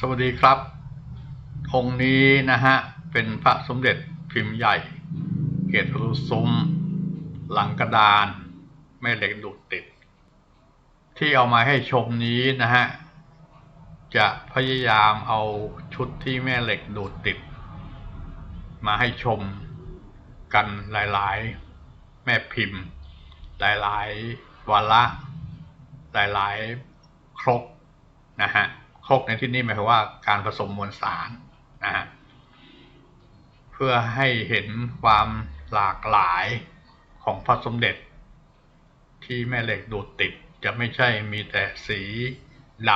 สวัสดีครับ องค์นี้นะฮะ เป็นพระสมเด็จพิมพ์ใหญ่ เกตรุซุ้ม หลังกระดาน แม่เหล็กดูดติด ที่เอามาให้ชมนี้นะฮะ จะพยายามเอาชุดที่แม่เหล็กดูดติด มาให้ชมกันหลายๆ แม่พิมพ์ หลายๆวาระหลายๆ ครกนะฮะ คกในที่นี้หมายความว่าการผสมมวลสารนะฮะเพื่อให้เห็นความหลากหลายของพระสมเด็จ ที่แม่เหล็กดูดติดจะไม่ใช่มีแต่สีด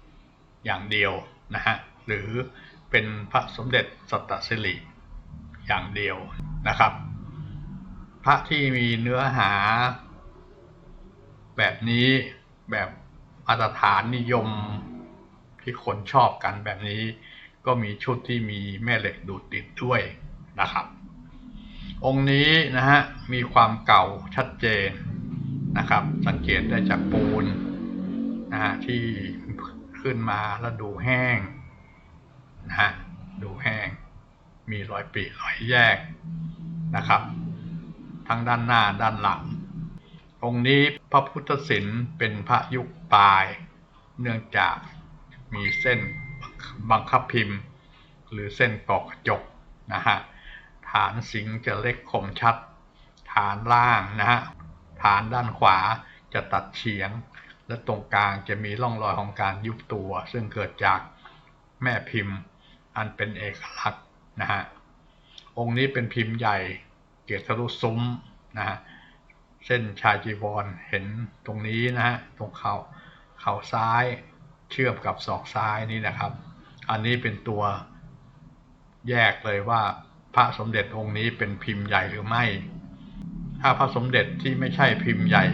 ำอย่างเดียวนะฮะหรือเป็นพระสมเด็จสัตตสิริอย่างเดียวนะครับ พระที่มีเนื้อหา แบบนี้แบบมาตรฐานนิยม ที่คนชอบกันแบบนี้ ก็มีชุดที่มีแม่เหล็กดูดติดด้วยนะครับ องค์นี้นะฮะมีความเก่าชัดเจนนะครับ สังเกตได้จากปูนนะฮะที่ขึ้นมาแล้วดูแห้งนะฮะดูแห้ง มีรอยปริรอยแยกนะครับ ทั้งด้านหน้าด้านหลัง องค์นี้พระพุทธศิลป์เป็นพระยุคปลาย เนื่องจาก มีเส้นบังคับพิมพ์ หรือเส้นกรอกกระจกนะฮะฐานสิงจะเล็กคมชัด ฐานล่างนะฮะฐานด้านขวาจะตัดเฉียง และตรงกลางจะมีร่องรอยของการยุบตัว ซึ่งเกิดจากแม่พิมพ์อันเป็นเอกลักษณ์นะฮะองค์นี้เป็นพิมพ์ใหญ่เกียรติทะลุซุ้มนะฮะเส้นชายจีวรเห็นตรงนี้นะฮะตรงเข่าเข่าซ้าย เชื่อมกับศอกซ้ายนี่นะครับ อันนี้เป็นตัวแยกเลยว่าพระสมเด็จองค์นี้เป็นพิมพ์ใหญ่หรือไม่ ถ้าพระสมเด็จที่ไม่ใช่พิมพ์ใหญ่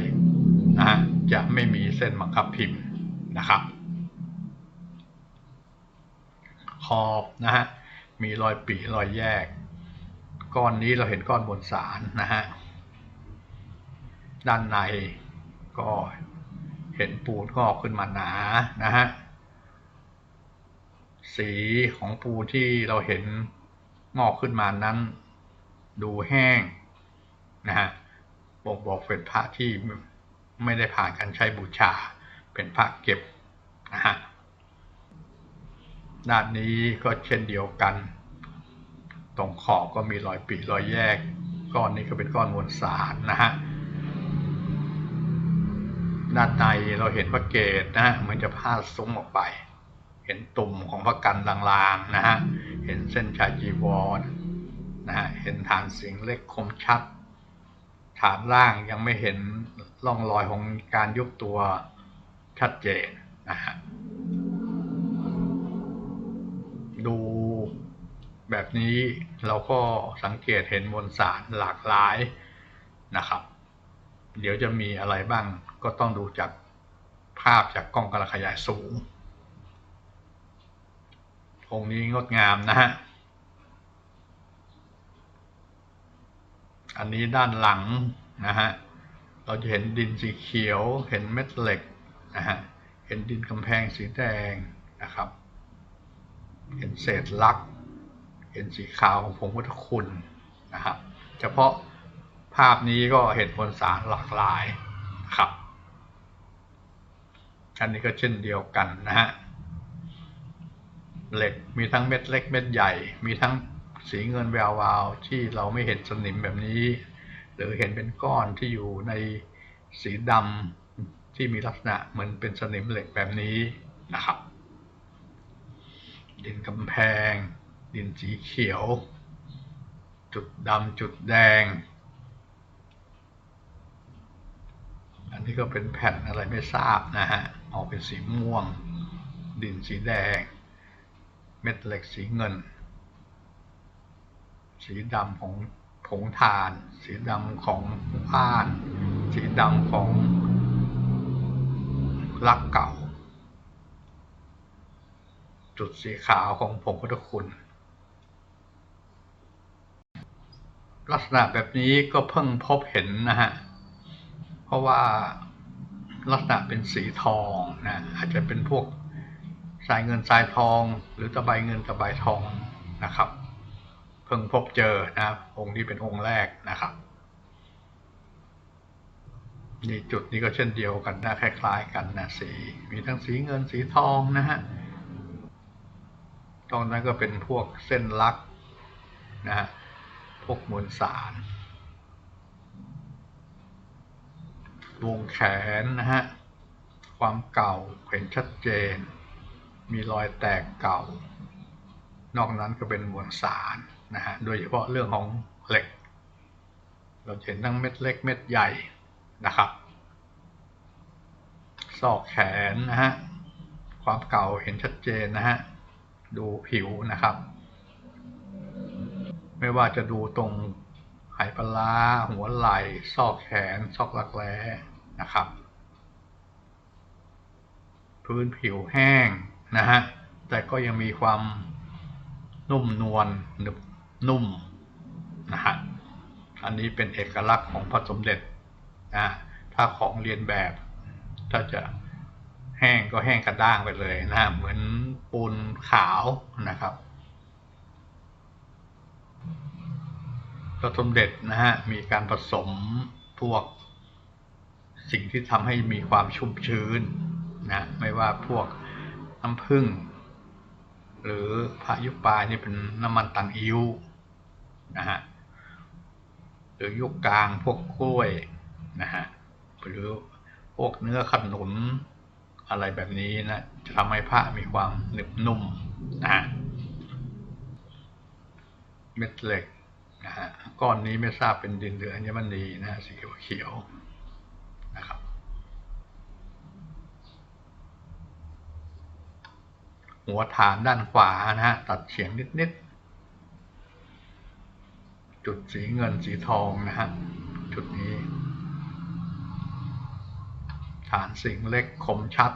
นะฮะจะไม่มีเส้นบังคับพิมพ์นะครับ ขอบนะฮะ มีรอยปีรอยแยก ก้อนนี้เราเห็นก้อนบนสารนะฮะ ด้านในก็ เห็นปูนงอกขึ้นมาหนานะฮะสีของปูนที่เราเห็นงอกขึ้นมานั้น ดูแห้งนะฮะบอกบอกเป็นพระที่ไม่ได้ผ่านการใช้บูชา เป็นพระเก็บนะฮะด้านนี้ก็เช่นเดียวกัน ตรงขอบก็มีรอยปีรอยแยก ก้อนนี้ก็เป็นก้อนมวลสารนะฮะ ด้านในเราเห็นพระเกศนะฮะเหมือนจะพาดซุ้มออกไป เห็นตุ่มของพระกันลางๆนะฮะเห็นเส้นชายจีวรนะฮะเห็นฐานเสียงเล็กคมชัด ฐานล่างยังไม่เห็นร่องรอยของการยุบตัวชัดเจนนะฮะดูแบบนี้เราก็สังเกตเห็นมวลสารหลากหลายนะครับ เดี๋ยวจะมีอะไรบ้างก็ต้องดูจากภาพจากกล้องกระขยายสูง องค์นี้งดงามนะฮะ อันนี้ด้านหลังนะฮะ เราจะเห็นดินสีเขียว เห็นเม็ดเหล็กนะฮะ เห็นดินกำแพงสีแดงนะครับ เห็นเศษลัก เห็นสีขาวของผงพุทธคุณนะครับ เฉพาะ ภาพนี้ก็เห็นมวลสารหลากหลายนะครับอันนี้ก็เช่นเดียวกันนะฮะเหล็กมีทั้งเม็ดเล็กเม็ดใหญ่ มีทั้งสีเงินแวววาวที่เราไม่เห็นสนิมแบบนี้ หรือเห็นเป็นก้อนที่อยู่ในสีดำที่มีลักษณะเหมือนเป็นสนิมเหล็กแบบนี้นะครับ ดินกำแพง ดินสีเขียว จุดดำจุดแดง อันนี้ก็เป็นแผ่นอะไรไม่ทราบนะฮะ ออกเป็นสีม่วง ดินสีแดง เม็ดเหล็กสีเงิน สีดำของผงทาน สีดำของผ้าน สีดำของลักเก่า จุดสีขาวของผงพุทธคุณ ลักษณะแบบนี้ก็เพิ่งพบเห็นนะฮะ เพราะว่าลักษณะเป็นสีทองนะอาจจะเป็นพวกสายเงินสายทอง หรือตะไบเงินตะไบทองนะครับ เพิ่งพบเจอนะองค์นี้เป็นองค์แรกนะครับนี่จุดนี้ก็เช่นเดียวกันนะคล้ายๆกันนะสีมีทั้งสีเงินสีทองนะฮะตรงนั้นก็เป็นพวกเส้นลักนะฮะพวกมวลสาร วงแขนนะฮะ ความเก่าเห็นชัดเจน มีรอยแตกเก่า นอกนั้นก็เป็นมวลสารนะฮะ โดยเฉพาะเรื่องของเหล็ก เราเห็นทั้งเม็ดเล็กเม็ดใหญ่นะครับซอกแขนนะฮะ ความเก่าเห็นชัดเจนนะฮะ ดูผิวนะครับ ไม่ว่าจะดูตรง ไหปลา หัวไหล่ ซอกแขน ซอกรักแร้นะครับ พื้นผิวแห้งนะฮะ แต่ก็ยังมีความนุ่มนวลหนึบนุ่มนะฮะ อันนี้เป็นเอกลักษณ์ของพระสมเด็จนะถ้าของเรียนแบบถ้าจะแห้งก็แห้งกระด้างไปเลยนะเหมือนปูนขาวนะครับ พระสมเด็จนะฮะมีการผสมพวกสิ่งที่ทำให้มีความชุ่มชื้นนะไม่ว่าพวกน้ำผึ้งหรือพายุปลานี่เป็นน้ำมันตังอิ้วนะฮะหรือยุคกลางพวกกล้วยนะฮะหรือพวกเนื้อขนุนอะไรแบบนี้นะจะทำให้ผ้ามีความหนึบนุ่มนะเม็ดเหล็ก นะฮะก้อนนี้ไม่ทราบเป็นดินหรืออัญมณีนะสีเขียวๆนะครับ หัวฐานด้านขวานะฮะตัดเฉียงนิดๆจุดสีเงินสีทองนะฮะจุดนี้ ฐานสิงเล็กคมชัด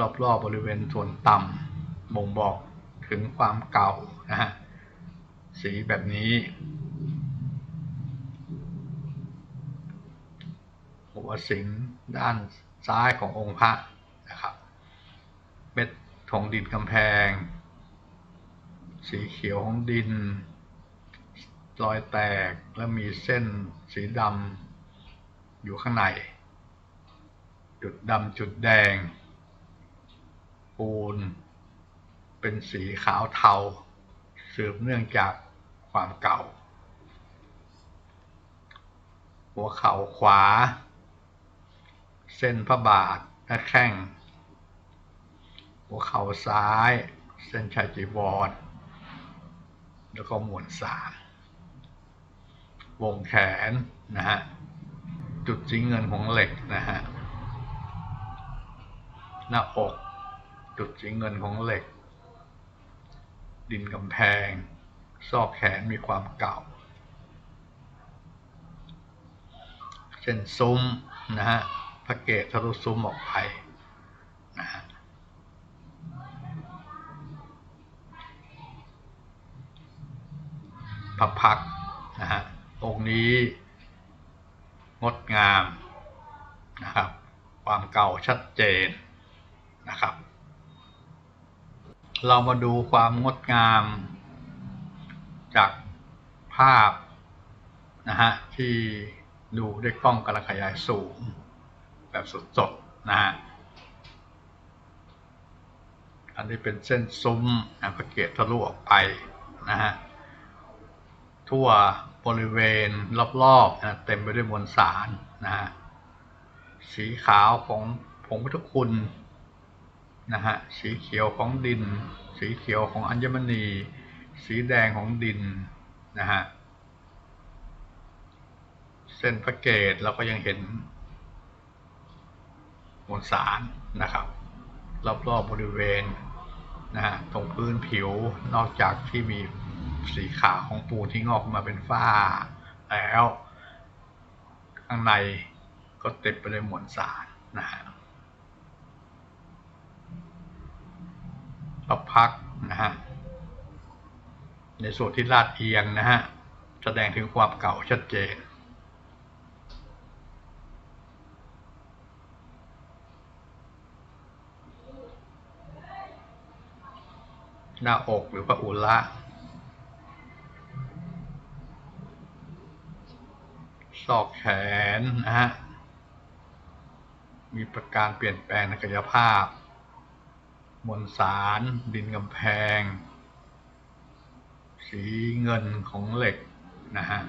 รอบๆบบริเวณส่วนต่ำบ่งบอกถึงความเก่านะฮะ สีแบบนี้ หัวสิงด้านซ้ายขององค์พระนะครับเม็ดทองดินกำแพง สีเขียวของดิน รอยแตกและมีเส้นสีดำอยู่ข้างใน จุดดำจุดแดง ปูน เป็นสีขาวเทา สืบเนื่องจากความเก่า หัวเข่าขวา เส้นพระบาทและแข้ง หัวเข่าซ้าย เส้นชายจีวรแล้วก็หมวลสาวงแขนนะฮะ จุดสีเงินของเหล็กนะฮะ หน้าอก จุดสีเงินของเหล็ก ดินกำแพง ซอกแขนมีความเก่าเส้นซุ้มนะฮะพระเกศทะลุซุ้มออกไปนะฮะพระพักนะฮะองค์นี้งดงามนะครับ ความเก่าชัดเจนนะครับ เรามาดูความงดงาม จากภาพนะฮะที่ดูด้วยกล้องกระขยายสูง แบบสดๆนะฮะอันนี้เป็นเส้นซุ้มนะพระเกศทะลุออกไปนะฮะทั่วบริเวณรอบๆนะเต็มไปด้วยมวลสารนะฮะสีขาวของผงพุทธคุณ นะฮะสีเขียวของดิน สีเขียวของอัญมณี สีแดงของดินนะฮะเส้นพระเกศเราก็ยังเห็นมวลสารนะครับรอบๆบบริเวณนะฮะตรงพื้นผิวนอกจากที่มีสีขาวของปูนที่งอกมาเป็นฝ้า แล้ว ข้างในก็เต็มไปด้วยมวลสารนะฮะ ประพักนะฮะ ในส่วนที่ลาดเอียงนะฮะ แสดงถึงความเก่าชัดเจนหน้าอกหรือพระอุระซอกแขนนะฮะ มีประการเปลี่ยนแปลงในกายภาพ มวลสารดินกำแพง สีเงินของเหล็กนะฮะ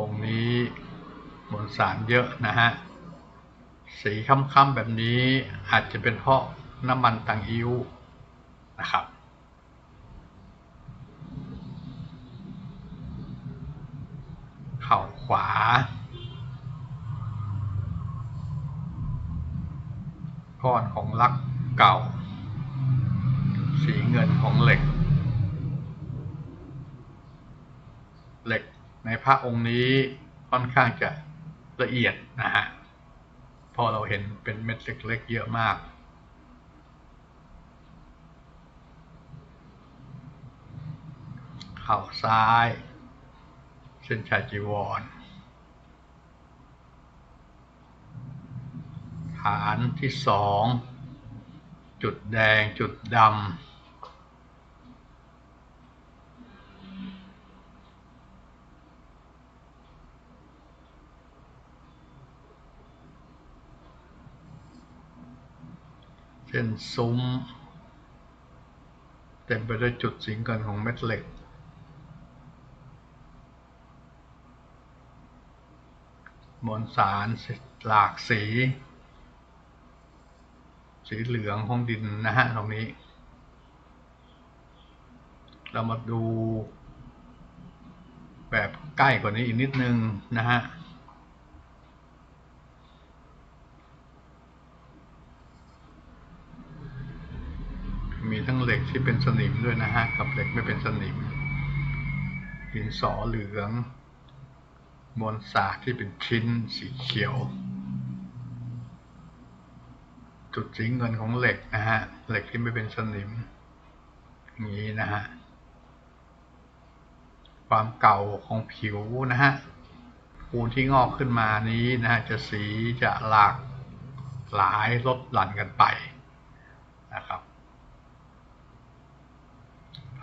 องนี้มวลสารเยอะนะฮะ สีค้ำๆแบบนี้อาจจะเป็นเพราะน้ำมันตังอิ้วนะครับ เข่าขวา ก้อนของลักเก่า สีเงินของเหล็ก เหล็กในพ ระองค์นี้ค่อนข้างจะละเอียดนะฮะพอเราเห็นเป็นเม็ดเล็กๆเยอะมาก เข่าซ้าย เส้นชายจีวร ฐานที่สอง จุดแดงจุดดำ เช่นซุ้ม เต็มไปด้วยจุดสีเงินของเม็ดเหล็ก มวลสารหลากสี สีเหลืองของดินนะฮะตรงนี้ เรามาดูแบบใกล้กว่านี้อีกนิดนึงนะฮะ มีทั้งเหล็กที่เป็นสนิมด้วยนะฮะ กับเหล็กไม่เป็นสนิม ดินสอเหลือง มวลสาที่เป็นชิ้นสีเขียว จุดสีเงินของเหล็กนะฮะ เหล็กที่ไม่เป็นสนิมอย่างนี้นะฮะ ความเก่าของผิวนะฮะปูนที่งอกขึ้นมานี้นะฮะจะสีจะหลากหลายลดหลั่นกันไปนะครับ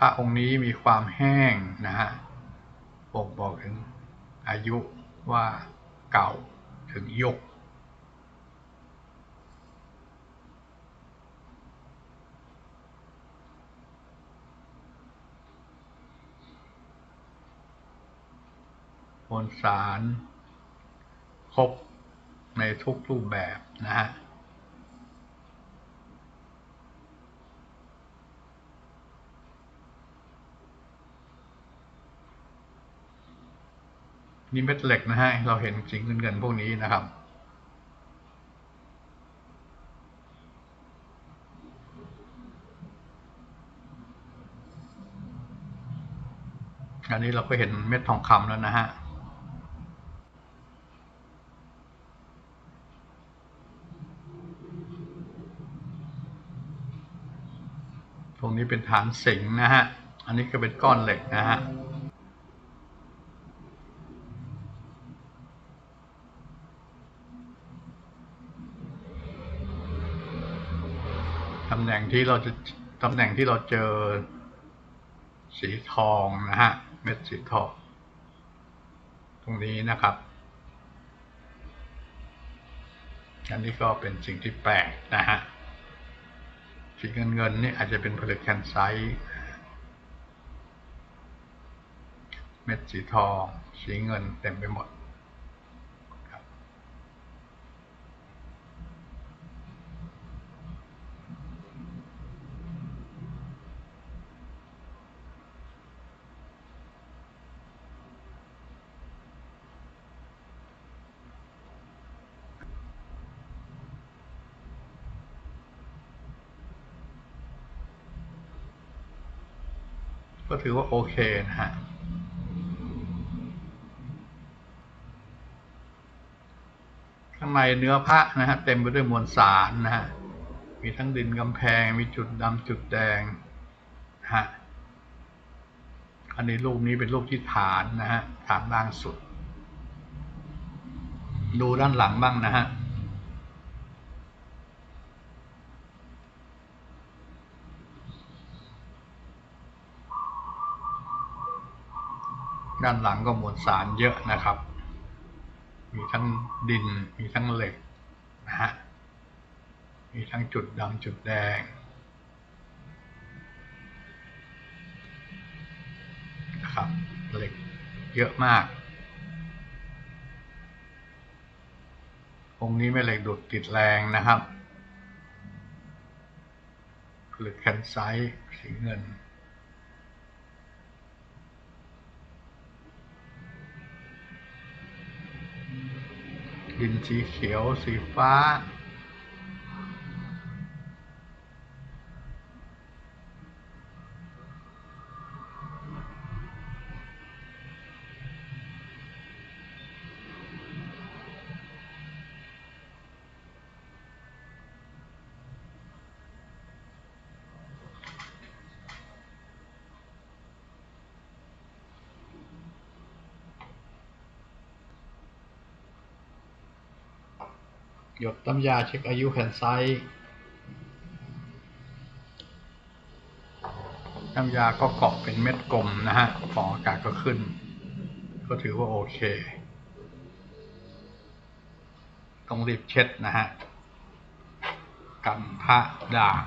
พระองค์นี้มีความแห้งนะฮะบ่งบอกถึงอายุว่าเก่าถึงยุคมวลสาร ครบในทุกรูปแบบนะฮะ นี่เม็ดเหล็กนะฮะ เราเห็นสีเงินเงินๆพวกนี้นะครับ อันนี้เราก็เห็นเม็ดทองคำแล้วนะฮะตรงนี้เป็นฐานสิงนะฮะ อันนี้ก็เป็นก้อนเหล็กนะฮะ ตำแหน่งที่เราจะตำแหน่งที่เราเจอสีทองนะฮะ เม็ดสีทอง ตรงนี้นะครับ อันนี้ก็เป็นสิ่งที่แปลกนะฮะ สีเงินเงินนี่อาจจะเป็นผลึกแคนไซต์เม็ดสีทอง สีเงินเต็มไปหมด ก็ถือว่าโอเคนะฮะข้างในเนื้อพระนะฮะเต็มไปด้วยมวลสารนะฮะมีทั้งดินกำแพงมีจุดดำจุดแดงฮะอันนี้รูปนี้เป็นรูปที่ฐานนะฮะฐานล่างสุด ดูด้านหลังบ้างนะฮะ ด้านหลังก็มวลสารเยอะนะครับ มีทั้งดิน มีทั้งเหล็กนะฮะ มีทั้งจุดดำจุดแดง นะครับ เหล็กเยอะมาก องค์นี้แม่เหล็กดูดติดแรงนะครับหรือแคนไซต์สีเงิน ดินสีเขียว สีฟ้า หยดน้ำยาเช็คอายุแผ่นไซต์น้ำยาก็เกาะเป็นเม็ดกลมนะฮะฟองอากาศก็ขึ้น ก็ถือว่าโอเค ต้องรีบเช็ดนะฮะกันพระด่าง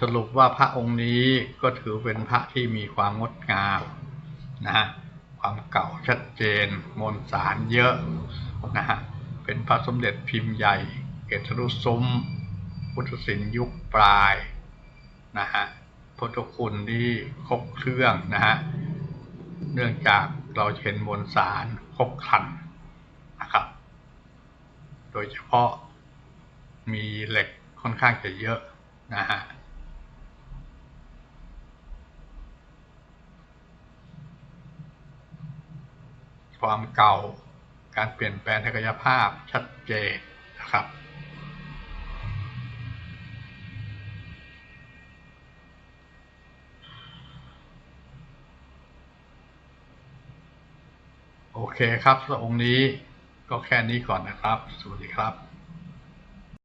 สรุปว่าพระองค์นี้ก็ถือเป็นพระที่มีความงดงามนะฮะ ความเก่าชัดเจน มวลสารเยอะนะฮะเป็นพระสมเด็จพิมพ์ใหญ่ เกศรุซุ้มพุทธศิลป์ยุคปลายนะฮะพุทธคุณที่ครบเครื่องนะฮะเนื่องจากเราเห็นมวลสารครบครันนะครับ โดยเฉพาะมีเหล็กค่อนข้างจะเยอะนะฮะ ความเก่า การเปลี่ยนแปลงทางกายภาพชัดเจนนะครับ โอเคครับสำหรับองค์นี้ก็แค่นี้ก่อนนะครับ สวัสดีครับ